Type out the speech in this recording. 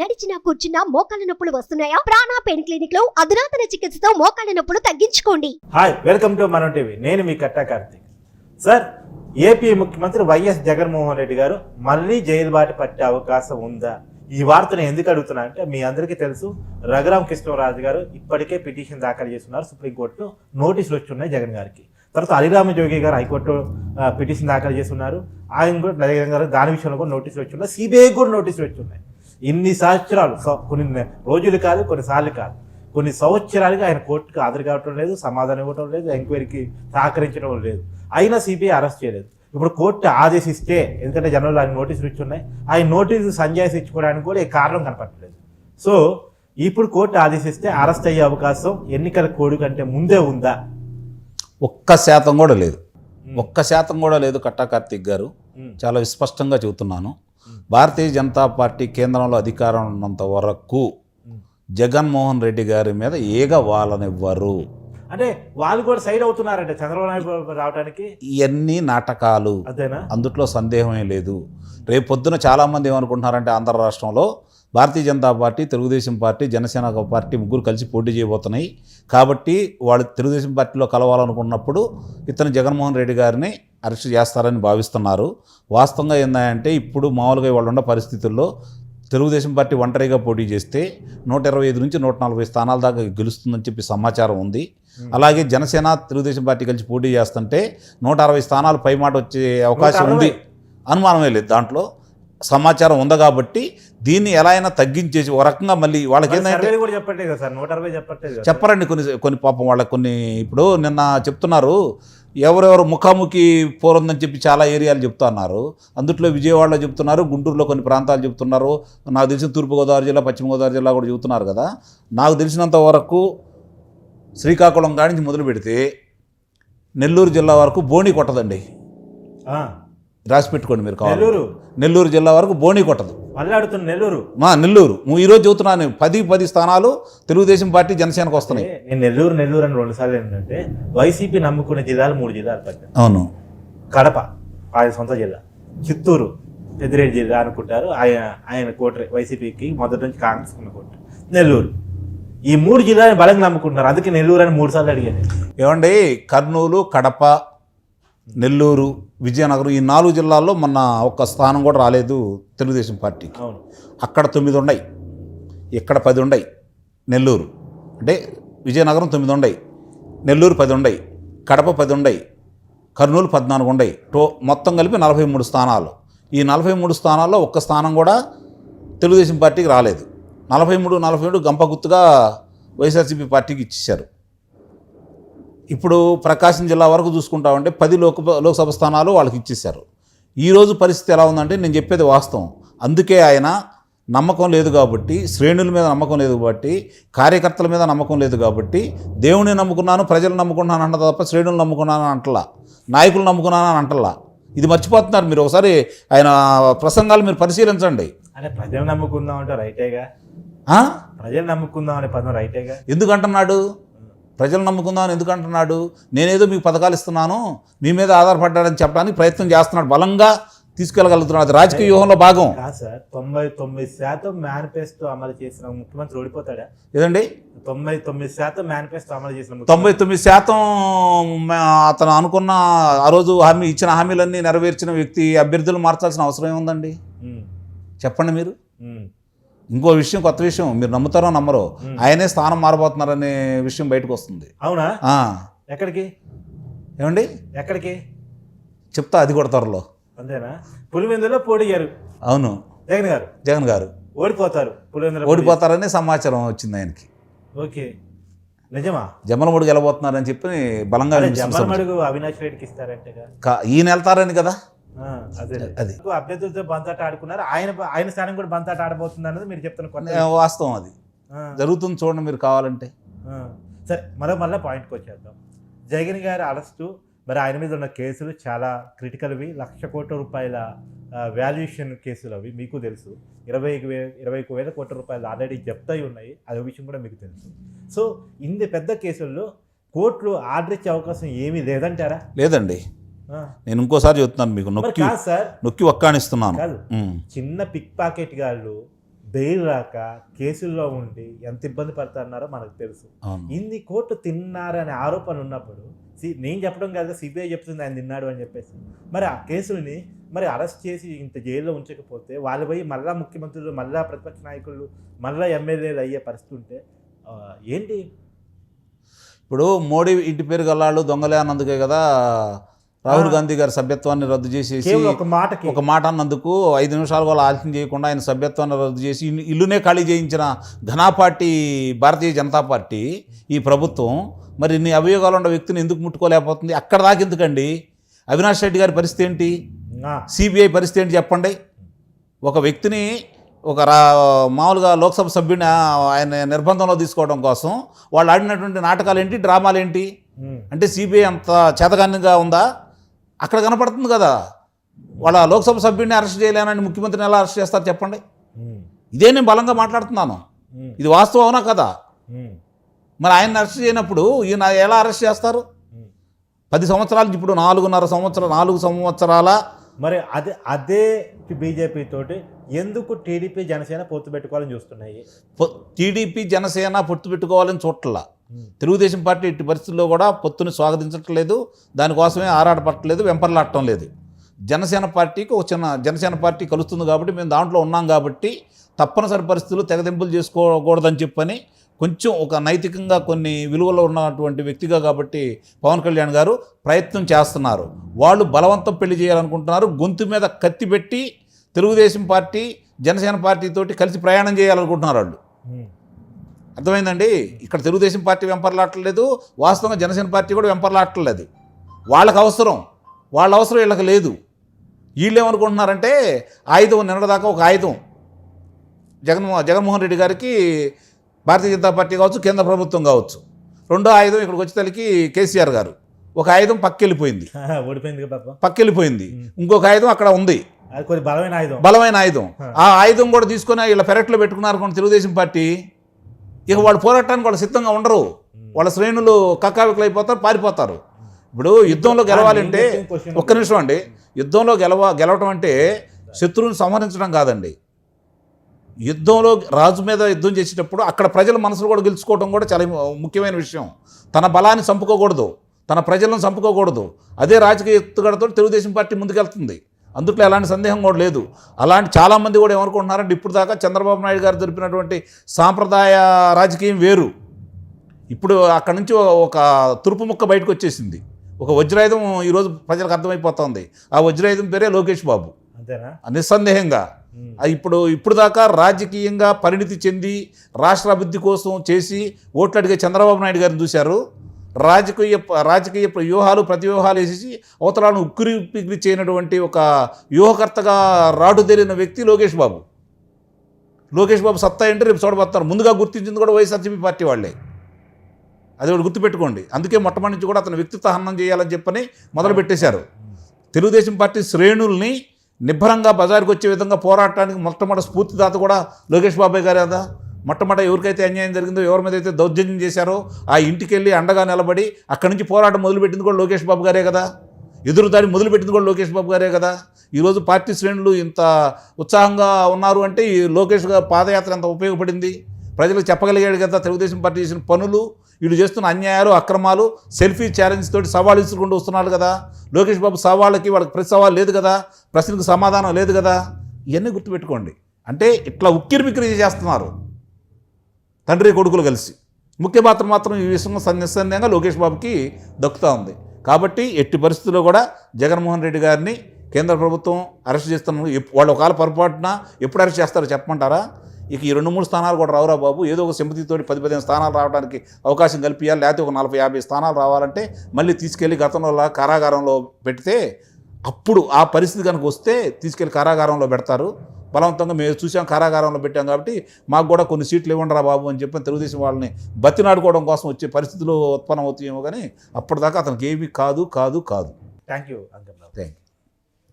నడిచినా కూర్చున్నా మోకాళ్ళ నొప్పులు వస్తున్నాయా? ప్రాణా పెయిన్ క్లినిక్లో అధునాతన చికిత్సతో మోకాళ్ళ నొప్పులు తగ్గించుకోండి. Hi welcome to Manam TV. నేను మీ కట్టా కార్తీక్. సార్ ఏపీ ముఖ్యమంత్రి వైఎస్ జగన్మోహన్ రెడ్డి గారు మళ్ళీ జైలు బాట పట్టే అవకాశం ఉందా? ఈ వార్తను ఎందుకు అడుగుతున్నా అంటే మీ అందరికీ తెలుసు రఘురామ కృష్ణరాజు గారు ఇప్పటికే పిటిషన్ దాఖలు చేస్తున్నారు సుప్రీంకోర్టులో. నోటీసులు వచ్చి ఉన్నాయి జగన్ గారికి. తర్వాత హరిరామ జోగి గారు హైకోర్టు పిటిషన్ దాఖలు చేస్తున్నారు. ఆయన కూడా జగన్ గారు దాని విషయంలో కూడా నోటీసులు వచ్చి ఉన్నాయి సిబిఐ కూడా నోటీసులు వచ్చి ఉన్నాయి ఇన్ని సంవత్సరాలు కొన్ని రోజులు కాదు కొన్నిసార్లు కాదు. కొన్ని సంవత్సరాలుగా ఆయన కోర్టుకు హాజరు కావటం లేదు సమాధానం ఇవ్వటం లేదు ఎంక్వైరీకి సహకరించడం లేదు. అయినా సిబిఐ అరెస్ట్ చేయలేదు. ఇప్పుడు కోర్టు ఆదేశిస్తే ఎందుకంటే జనంలో ఆయన నోటీసులు ఇచ్చి ఉన్నాయి ఆయన నోటీసు సంజాయిస్ ఇచ్చుకోవడానికి కూడా ఏ కారణం కనపడలేదు. సో ఇప్పుడు కోర్టు ఆదేశిస్తే అరెస్ట్ అయ్యే అవకాశం ఎన్నికల కోడ్ కంటే ముందే ఉందా? ఒక్క శాతం కూడా లేదు. ఒక్క శాతం కూడా లేదు కట్టా కార్తీక్ గారు. చాలా విస్పష్టంగా చెబుతున్నాను. భారతీయ జనతా పార్టీ కేంద్రంలో అధికారం ఉన్నంత వరకు. జగన్మోహన్ రెడ్డి గారి మీద ఏగ వాళ్ళనివ్వరు అంటే వాళ్ళు కూడా సైడ్ అవుతున్నారంటే చంద్రబాబు నాయుడు రావడానికి ఇవన్నీ నాటకాలు. అదేనా? అందుట్లో సందేహమే లేదు. రేపు పొద్దున చాలామంది ఏమనుకుంటున్నారంటే ఆంధ్ర రాష్ట్రంలో Bharatiya Janata Party Telugu Desam party Janasena party ముగ్గురు కలిసి పోటీ చేయబోతున్నాయి. కాబట్టి వాళ్ళు తెలుగుదేశం పార్టీలో కలవాలనుకున్నప్పుడు ఇతను జగన్మోహన్ రెడ్డి గారిని అరెస్ట్ చేస్తారని భావిస్తున్నారు. వాస్తవంగా ఏంటంటే ఇప్పుడు మామూలుగా వాళ్ళు ఉన్న పరిస్థితుల్లో తెలుగుదేశం పార్టీ ఒంటరిగా పోటీ చేస్తే నూట ఇరవై ఐదు నుంచి నూట నలభై స్థానాల దాకా గెలుస్తుందని చెప్పి సమాచారం ఉంది. అలాగే జనసేన తెలుగుదేశం పార్టీ కలిసి పోటీ చేస్తుంటే నూట అరవై స్థానాలు పైమాట వచ్చే అవకాశం ఉంది. అనుమానమే లేదు దాంట్లో. సమాచారం ఉంది కాబట్టి దీన్ని ఎలా అయినా తగ్గించేసి ఒక రకంగా మళ్ళీ వాళ్ళకి ఏంటంటే చెప్పరండి కొన్ని కొన్ని పాపం వాళ్ళకి కొన్ని ఇప్పుడు నిన్న చెప్తున్నారు ఎవరెవరు ముఖాముఖి పోరుందని చెప్పి చాలా ఏరియాలు చెప్తున్నారు. అందుట్లో విజయవాడలో చెప్తున్నారు గుంటూరులో కొన్ని ప్రాంతాలు చెప్తున్నారు నాకు తెలిసిన తూర్పుగోదావరి జిల్లా పశ్చిమ గోదావరి జిల్లా కూడా చెబుతున్నారు కదా. నాకు తెలిసినంత వరకు శ్రీకాకుళం కాడి నుంచి మొదలు పెడితే నెల్లూరు జిల్లా వరకు బోణి కొట్టదండి. రాసి పెట్టుకోండి మీరు కావాలి నెల్లూరు? నెల్లూరు జిల్లా వరకు బోణి కొట్టదు. మళ్ళీ అడుగుతున్న నెల్లూరు. మా నెల్లూరు నువ్వు ఈరోజు చెబుతున్నాను పది పది స్థానాలు తెలుగుదేశం పార్టీ జనసేనకు వస్తున్నాయి. నేను నెల్లూరు నెల్లూరు అని రెండు సార్లు ఏంటంటే వైసీపీ నమ్ముకునే జిల్లాలు మూడు జిల్లాలు పట్టాను అవును. కడప ఆయన సొంత జిల్లా. చిత్తూరు పెద్దిరెడ్డి జిల్లా అనుకుంటారు. ఆయన ఆయన కోటరే వైసీపీకి మొదటి నుంచి కాంగ్రెస్ ఉన్న కోట నెల్లూరు. ఈ మూడు జిల్లాని బలంగా నమ్ముకుంటున్నారు. అందుకే నెల్లూరు అని మూడు సార్లు అడిగాను. ఏమండి కర్నూలు కడప నెల్లూరు విజయనగరం ఈ నాలుగు జిల్లాల్లో మొన్న ఒక్క స్థానం కూడా రాలేదు తెలుగుదేశం పార్టీకి. అక్కడ తొమ్మిది ఉన్నాయి. ఇక్కడ పది ఉన్నాయి. నెల్లూరు అంటే విజయనగరం తొమ్మిది ఉన్నాయి. నెల్లూరు పది ఉన్నాయి. కడప పది ఉన్నాయి. కర్నూలు పద్నాలుగు ఉన్నాయి. టో మొత్తం కలిపి నలభై మూడు స్థానాలు. ఈ నలభై మూడు స్థానాల్లో ఒక్క స్థానం కూడా తెలుగుదేశం పార్టీకి రాలేదు. నలభై మూడు నలభై మూడు గంప గుర్తుగా వైఎస్ఆర్సీపీ పార్టీకి ఇచ్చేశారు. ఇప్పుడు ప్రకాశం జిల్లా వరకు చూసుకుంటామంటే పది లోక లోక్సభ స్థానాలు వాళ్ళకి ఇచ్చేశారు. ఈరోజు పరిస్థితి ఎలా ఉందంటే నేను చెప్పేది వాస్తవం. అందుకే ఆయన నమ్మకం లేదు కాబట్టి శ్రేణుల మీద నమ్మకం లేదు కాబట్టి కార్యకర్తల మీద నమ్మకం లేదు కాబట్టి దేవుని నమ్ముకున్నాను ప్రజలు నమ్ముకున్నాను అంట తప్ప శ్రేణులు నమ్ముకున్నాను అంటలా. నాయకులు నమ్ముకున్నాను అని అంటలా. ఇది మర్చిపోతున్నారు మీరు ఒకసారి ఆయన ప్రసంగాలు మీరు పరిశీలించండి. అంటే ప్రజలు నమ్ముకుందాం అంటే రైటేగా? ప్రజలు నమ్ముకుందాం అనే పదం రైటేగా? ఎందుకు అంటున్నాడు? ప్రజలు నమ్ముకుందామని ఎందుకు అంటున్నాడు నేనేదో మీకు పథకాలు ఇస్తున్నాను మీ మీద ఆధారపడ్డాడని చెప్పడానికి ప్రయత్నం చేస్తున్నాడు బలంగా తీసుకెళ్ళగలుగుతున్నాడు. అది రాజకీయ వ్యూహంలో భాగం. సార్ తొంభై తొమ్మిది శాతం మేనిఫెస్టో అమలు చేసిన ముఖ్యమంత్రి ఓడిపోతాడా? ఏదండి? తొంభై తొమ్మిది శాతం మేనిఫెస్టో అమలు చేసిన తొంభై తొమ్మిది శాతం అతను అనుకున్న ఆ రోజు హామీ ఇచ్చిన హామీలన్నీ నెరవేర్చిన వ్యక్తి అభ్యర్థులు మార్చాల్సిన అవసరం ఏముందండి? చెప్పండి మీరు. ఇంకో విషయం కొత్త విషయం. మీరు నమ్ముతారో నమ్మరో ఆయనే స్థానం మారబోతున్నారనే విషయం బయటకు వస్తుంది. అవునా? ఎక్కడికి? ఏమండి? ఎక్కడికి? చెప్తా అది కూడా త్వరలో. అంతేనా? పులివెందులో పోటీగారు అవును. జగన్ గారు? జగన్ గారు. ఓడిపోతారు పులివెందులో ఓడిపోతారని సమాచారం వచ్చింది ఆయనకి. ఓకే. నిజమా? జమ్మలమూడి గెలబోతున్నారని చెప్పి బలంగా అవినాష్ రెడ్డికి ఇస్తారంటగా. కా- ఈయన వెళ్తారని కదా? అదే. అభ్యర్థులతో బంతాట ఆడుకున్నారు. ఆయన ఆయన స్థానం కూడా బంతాట ఆడబోతుంది అన్నది మీరు చెప్తున్న వాస్తవం అది. జరుగుతుంది చూడండి మీరు కావాలంటే. సరే మరో మళ్ళీ పాయింట్కి వచ్చేద్దాం. జగన్ గారి అరెస్టు మరి ఆయన మీద ఉన్న కేసులు చాలా క్రిటికల్వి లక్ష కోట్ల రూపాయల వాల్యుయేషన్ కేసులు అవి మీకు తెలుసు. ఇరవై వే ఇరవై వేల కోట్ల రూపాయలు ఆల్రెడీ జప్తు అయి ఉన్నాయి. అదే విషయం కూడా మీకు తెలుసు. సో ఇన్ని పెద్ద కేసుల్లో కోర్టులు ఆర్డర్ ఇచ్చే అవకాశం ఏమీ లేదంటారా? లేదండి. నేను ఇంకోసారి చెప్తున్నాను మీకు నొక్కి నొక్కి ఒక్కానిస్తున్నాను. చిన్న పిక్ పాకెట్ గాళ్ళు బెయిల్ రాక కేసుల్లో ఉండి ఎంత ఇబ్బంది పడుతున్నారో మనకు తెలుసు. ఇన్ని కోట్లు తిన్నారనే ఆరోపణ ఉన్నప్పుడు నేను చెప్పడం కాదు సిబిఐ చెప్తుంది ఆయన తిన్నాడు అని చెప్పేసి. మరి ఆ కేసుల్ని మరి అరెస్ట్ చేసి ఇంత జైల్లో ఉంచకపోతే వాళ్ళు పోయి మళ్ళా ముఖ్యమంత్రులు మళ్ళా ప్రతిపక్ష నాయకులు మళ్ళా ఎమ్మెల్యేలు అయ్యే పరిస్థితి ఉంటే ఏంటి? ఇప్పుడు మోడీ ఇంటి పేరు గల్లాళ్ళు దొంగలే అన్నందుకే కదా రాహుల్ గాంధీ గారి సభ్యత్వాన్ని రద్దు చేసేసి ఒక మాటకి ఒక మాట అన్నందుకు ఐదు నిమిషాలు కూడా ఆలస్యం చేయకుండా ఆయన సభ్యత్వాన్ని రద్దు చేసి ఇల్లు- ఇల్లునే ఖాళీ చేయించిన ఘనా పార్టీ భారతీయ జనతా పార్టీ ఈ ప్రభుత్వం మరి ఇన్ని అభియోగాలు ఉన్న వ్యక్తిని ఎందుకు ముట్టుకోలేకపోతుంది? అక్కడ దాకా ఎందుకండి? అవినాష్ రెడ్డి గారి పరిస్థితి ఏంటి? సిబిఐ పరిస్థితి ఏంటి చెప్పండి? ఒక వ్యక్తిని ఒక రా మామూలుగా లోక్సభ సభ్యుని ఆయన నిర్బంధంలో తీసుకోవడం కోసం వాళ్ళు ఆడినటువంటి నాటకాలు ఏంటి? డ్రామాలు ఏంటి? అంటే సిబిఐ అంత చేతగానిగా ఉందా? అక్కడ కనపడుతుంది కదా. వాళ్ళ లోక్సభ సభ్యుడిని అరెస్ట్ చేయలేనని ముఖ్యమంత్రిని ఎలా అరెస్ట్ చేస్తారు చెప్పండి? ఇదే నేను బలంగా మాట్లాడుతున్నాను. ఇది వాస్తవం అవునా కదా? మరి ఆయన అరెస్ట్ చేయనప్పుడు ఈయన ఎలా అరెస్ట్ చేస్తారు. పది సంవత్సరాలు ఇప్పుడు నాలుగున్నర సంవత్సరం నాలుగు సంవత్సరాల మరి అదే అదే బీజేపీ తోటి ఎందుకు టీడీపీ జనసేన పొత్తు పెట్టుకోవాలని చూస్తున్నాయి? టీడీపీ జనసేన పొత్తు పెట్టుకోవాలని చూడట్లా. తెలుగుదేశం పార్టీ ఇట్టి పరిస్థితుల్లో కూడా పొత్తుని స్వాగతించట్లేదు. దానికోసమే ఆరాటపట్టలేదు వెంపర్లాడటం లేదు. జనసేన పార్టీకి ఒక చిన్న జనసేన పార్టీ కలుస్తుంది కాబట్టి మేము దాంట్లో ఉన్నాం కాబట్టి తప్పనిసరి పరిస్థితులు తెగదెంపులు చేసుకోకూడదని చెప్పని కొంచెం ఒక నైతికంగా కొన్ని విలువలు ఉన్నటువంటి వ్యక్తిగా కాబట్టి పవన్ కళ్యాణ్ గారు ప్రయత్నం చేస్తున్నారు. వాళ్ళు బలవంతం పెళ్ళి చేయాలనుకుంటున్నారు. గొంతు మీద కత్తి పెట్టి తెలుగుదేశం పార్టీ జనసేన పార్టీతోటి కలిసి ప్రయాణం చేయాలనుకుంటున్నారు వాళ్ళు. అర్థమైందండి? ఇక్కడ తెలుగుదేశం పార్టీ వెంపర్లాటలేదు వాస్తవంగా జనసేన పార్టీ కూడా వెంపర్లాటలేదు. వాళ్ళకి అవసరం. వాళ్ళ అవసరం వీళ్ళకి లేదు. వీళ్ళు ఏమనుకుంటున్నారంటే ఆయుధం నిన్నటిదాకా ఒక ఆయుధం. జగన్మో జగన్మోహన్ రెడ్డి గారికి భారతీయ జనతా పార్టీ కావచ్చు కేంద్ర ప్రభుత్వం కావచ్చు. రెండో ఆయుధం ఇక్కడికి వచ్చేసరికి కేసీఆర్ గారు. ఒక ఆయుధం పక్కెళ్ళిపోయింది. పక్కెళ్ళిపోయింది. ఇంకొక ఆయుధం అక్కడ ఉంది. బలమైన ఆయుధం. బలమైన ఆయుధం. ఆ ఆయుధం కూడా తీసుకొని వీళ్ళ పెరట్లో పెట్టుకున్నారు కొన్ని తెలుగుదేశం పార్టీ. ఇక వాళ్ళు పోరాటానికి వాళ్ళు సిద్ధంగా ఉండరు. వాళ్ళ శ్రేణులు కక్కావికలు అయిపోతారు పారిపోతారు. ఇప్పుడు యుద్ధంలో గెలవాలంటే ఒక్క నిమిషం అండి. యుద్ధంలో గెలవ గెలవటం అంటే శత్రువుని సంహరించడం కాదండి. యుద్ధంలో రాజు మీద యుద్ధం చేసేటప్పుడు అక్కడ ప్రజల మనసులు కూడా గెలుచుకోవడం కూడా చాలా ముఖ్యమైన విషయం. తన బలాన్ని చంపుకోకూడదు. తన ప్రజలను చంపుకోకూడదు. అదే రాజకీయ ఎత్తుగడతో తెలుగుదేశం పార్టీ ముందుకెళ్తుంది. అందుట్లో ఎలాంటి సందేహం కూడా లేదు. అలాంటి చాలామంది కూడా ఏమనుకుంటున్నారంటే ఇప్పుడు దాకా చంద్రబాబు నాయుడు గారు జరిపినటువంటి సాంప్రదాయ రాజకీయం వేరు. ఇప్పుడు అక్కడి నుంచి ఒక తురుపు ముక్క బయటకు వచ్చేసింది. ఒక వజ్రాయుధం ఈరోజు ప్రజలకు అర్థమైపోతుంది. ఆ వజ్రాయుధం పేరే లోకేష్ బాబు. అంతేనా? నిస్సందేహంగా. ఇప్పుడు ఇప్పుడు దాకా రాజకీయంగా పరిణితి చెంది రాష్ట్ర అభివృద్ధి కోసం చేసి ఓట్లు అడిగే చంద్రబాబు నాయుడు గారిని చూశారు. రాజకీయ రాజకీయ వ్యూహాలు ప్రతివ్యూహాలు వేసేసి అవతలను ఉక్కిరి పిక్కిరి చేయనటువంటి ఒక వ్యూహకర్తగా రాడుదేరిన వ్యక్తి లోకేష్ బాబు. లోకేష్ బాబు సత్తా ఏంటి? రేపు చూడబోతున్నారు ముందుగా గుర్తించింది కూడా వైఎస్ఆర్సీపీ పార్టీ వాళ్ళే. అది ఒకటి గుర్తుపెట్టుకోండి. అందుకే మొట్టమొదటి నుంచి కూడా అతను వ్యక్తిత్వ హనం చేయాలని చెప్పని మొదలు పెట్టేశారు. తెలుగుదేశం పార్టీ శ్రేణుల్ని నిబ్బరంగా బజారుకు వచ్చే విధంగా పోరాటానికి మొట్టమొదటి స్ఫూర్తిదాత కూడా లోకేష్ బాబాయ్ గారే కదా. మొట్టమొదట ఎవరికైతే అన్యాయం జరిగిందో ఎవరి మీద అయితే దౌర్జన్యం చేశారో ఆ ఇంటికి వెళ్ళి అండగా నిలబడి అక్కడి నుంచి పోరాటం మొదలుపెట్టింది కూడా లోకేష్ బాబు గారే కదా. ఎదురుదాడి మొదలుపెట్టింది కూడా లోకేష్ బాబు గారే కదా. ఈరోజు పార్టీ శ్రేణులు ఇంత ఉత్సాహంగా ఉన్నారు అంటే ఈ లోకేష్ గారు పాదయాత్ర ఎంత ఉపయోగపడింది? ప్రజలకు చెప్పగలిగాడు కదా తెలుగుదేశం పార్టీ చేసిన పనులు వీళ్ళు చేస్తున్న అన్యాయాలు అక్రమాలు సెల్ఫీ ఛాలెంజ్ తోటి సవాళ్ళు ఇసుకుంటూ వస్తున్నారు కదా. లోకేష్ బాబు సవాళ్ళకి వాళ్ళకి ప్రతి సవాల్ లేదు కదా. ప్రశ్నకు సమాధానం లేదు కదా. ఇవన్నీ గుర్తుపెట్టుకోండి. అంటే ఇట్లా ఉక్కిరి బిక్కిరి చేస్తున్నారు తండ్రి కొడుకులు కలిసి. ముఖ్య పాత్ర మాత్రం ఈ విషయంలో సన్- లోకేష్ బాబుకి దక్కుతూ ఉంది. కాబట్టి ఎట్టి పరిస్థితుల్లో కూడా జగన్మోహన్ రెడ్డి గారిని కేంద్ర ప్రభుత్వం అరెస్ట్ చేస్తున్నారు వాళ్ళు ఒకవేళ పొరపాటున ఎప్పుడు అరెస్ట్ చేస్తారో చెప్పమంటారా? ఇక ఈ రెండు మూడు స్థానాలు కూడా రావురా బాబు. ఏదో ఒక సింపతితోటి పది పదిహేను స్థానాలు రావడానికి అవకాశం కల్పించాలి లేకపోతే ఒక నలభై యాభై స్థానాలు రావాలంటే మళ్ళీ తీసుకెళ్ళి గతంలో కారాగారంలో పెడితే అప్పుడు ఆ పరిస్థితి కనుక వస్తే తీసుకెళ్ళి కారాగారంలో పెడతారు. బలవంతంగా మేము చూసాం కారాగారంలో పెట్టాం కాబట్టి మాకు కూడా కొన్ని సీట్లు ఇవ్వండి రా బాబు అని చెప్పి తెలుగుదేశం వాళ్ళని బతినాడుకోవడం కోసం వచ్చే పరిస్థితులు ఉత్పన్నం అవుతాయేమో కానీ అప్పటిదాకా అతనికి ఏమీ కాదు కాదు కాదు. Thank you thank you